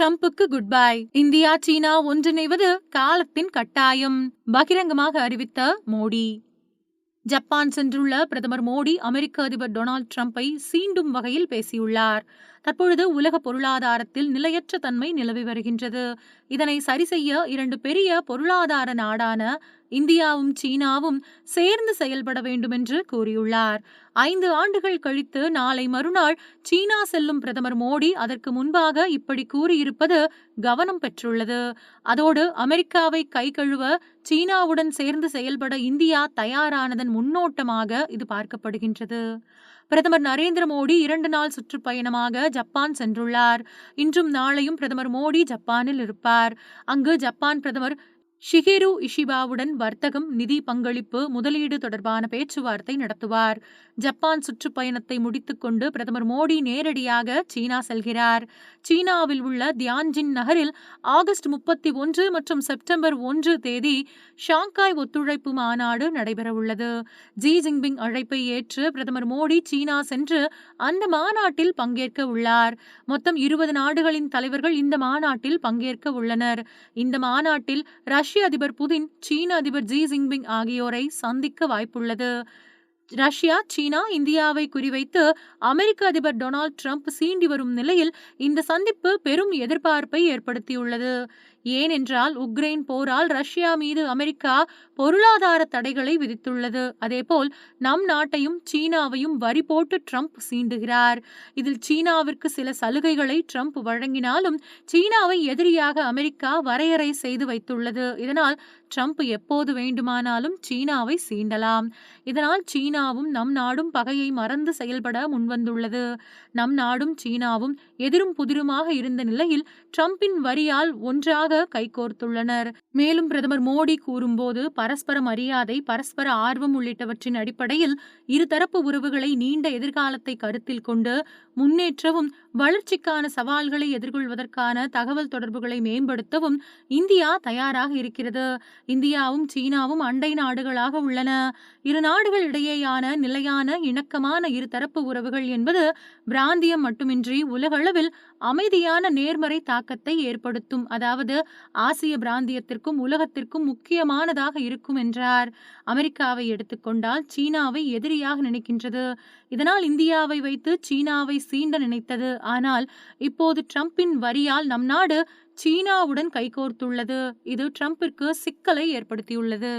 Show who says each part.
Speaker 1: ட்ரம்புக்கு good bye India சீனா ஒன்றிணைவது காலத்தின் கட்டாயம் பகிரங்கமாக அறிவித்த மோடி. ஜப்பான் சென்றுள்ள பிரதமர் மோடி அமெரிக்க அதிபர் டொனால்ட் ட்ரம்ப்பை சீண்டும் வகையில் பேசியுள்ளார். தற்பொழுது உலக பொருளாதாரத்தில் நிலையற்ற தன்மை நிலவி வருகின்றது. இதனை சரி செய்ய இரண்டு பெரிய பொருளாதார நாடான இந்தியாவும் சீனாவும் சேர்ந்து செயல்பட வேண்டும் என்று கூறியுள்ளார். ஐந்து ஆண்டுகள் கழித்து நாளை மறுநாள் சீனா செல்லும் பிரதமர் மோடி அதற்கு முன்பாக இப்படி கூறியிருப்பது கவனம் பெற்றுள்ளது. அதோடு அமெரிக்காவை கை கழுவ சீனாவுடன் சேர்ந்து செயல்பட இந்தியா தயாரானதன் முன்னோட்டமாக இது பார்க்கப்படுகின்றது. பிரதமர் நரேந்திர மோடி இரண்டு நாள் சுற்றுப்பயணமாக ஜப்பான் சென்றுள்ளார். இன்றும் நாளையும் பிரதமர் மோடி ஜப்பானில் இருப்பார். அங்கு ஜப்பான் பிரதமர் ஷிகேரு இஷிபாவுடன் வர்த்தகம் நிதி பங்களிப்பு முதலீடு தொடர்பான பேச்சுவார்த்தை நடத்துவார். ஜப்பான் சுற்றுப்பயணத்தை முடித்துக்கொண்டு பிரதமர் மோடி நேரடியாக சீனா செல்கிறார். சீனாவில் உள்ள தியான்ஜின் நகரில் ஆகஸ்ட் முப்பத்தி ஒன்று மற்றும் செப்டம்பர் ஒன்று தேதி ஷாங்காய் ஒத்துழைப்பு மாநாடு நடைபெறவுள்ளது. ஜி ஜின்பிங் அழைப்பை ஏற்று பிரதமர் மோடி சீனா சென்று அந்த மாநாட்டில் பங்கேற்க உள்ளார். மொத்தம் இருபது நாடுகளின் தலைவர்கள் இந்த மாநாட்டில் பங்கேற்க உள்ளனர். இந்த மாநாட்டில் ரஷ்ய அதிபர் புதின் சீன அதிபர் ஜி ஜின்பிங் ஆகியோரை சந்திக்க வாய்ப்புள்ளது. ரஷ்யா சீனா இந்தியாவை குறிவைத்து அமெரிக்க அதிபர் டொனால்ட் ட்ரம்ப் சீண்டி வரும் நிலையில் இந்த சந்திப்பு பெரும் எதிர்பார்ப்பை ஏற்படுத்தியுள்ளது. ஏனென்றால் உக்ரைன் போரால் ரஷ்யா மீது அமெரிக்கா பொருளாதார தடைகளை விதித்துள்ளது. அதேபோல் நம் நாட்டையும் சீனாவையும் வரி போட்டு ட்ரம்ப் சீண்டுகிறார். இதில் சீனாவிற்கு சில சலுகைகளை ட்ரம்ப் வழங்கினாலும் சீனாவை எதிரியாக அமெரிக்கா வரையறை செய்து வைத்துள்ளது. இதனால் ட்ரம்ப் எப்போது வேண்டுமானாலும் சீனாவை சீண்டலாம். இதனால் சீனா சீனாவும் நம் நாடும் பகையை மறந்து செயல்பட முன்வந்துள்ளது. நம் நாடும் சீனாவும் எதிரும் புதிருமாக இருந்த நிலையில் டிரம்பின் வரியால் ஒன்றாக கைகோர்த்துள்ளனர். மேலும் பிரதமர் மோடி கூறும்போது பரஸ்பர மரியாதை பரஸ்பர ஆர்வம் உள்ளிட்டவற்றின் அடிப்படையில் இருதரப்பு உறவுகளை நீண்ட எதிர்காலத்தை கருத்தில் கொண்டு முன்னேற்றவும் வளர்ச்சிக்கான சவால்களை எதிர்கொள்வதற்கான தகவல் தொடர்புகளை மேம்படுத்தவும் இந்தியா தயாராக இருக்கிறது. இந்தியாவும் சீனாவும் அண்டை நாடுகளாக உள்ளன. இரு நாடுகள் இடையேயான நிலையான இணக்கமான இருதரப்பு உறவுகள் என்பது பிராந்தியம் மட்டுமின்றி உலகளவில் அமைதியான நேர்மறை தாக்கத்தை ஏற்படுத்தும். அதாவது ஆசிய பிராந்தியத்திற்கும் உலகத்திற்கும் முக்கியமானதாக இருக்கும் என்றார். அமெரிக்காவை எடுத்துக்கொண்டால் சீனாவை எதிரியாக நினைக்கின்றது. இதனால் இந்தியாவை வைத்து சீனாவை சீண்ட நினைத்தது. ஆனால் இப்போது ட்ரம்பின் வரியால் நம் நாடு சீனாவுடன் கைகோர்த்துள்ளது. இது ட்ரம்பிற்கு சிக்கலை ஏற்படுத்தியுள்ளது.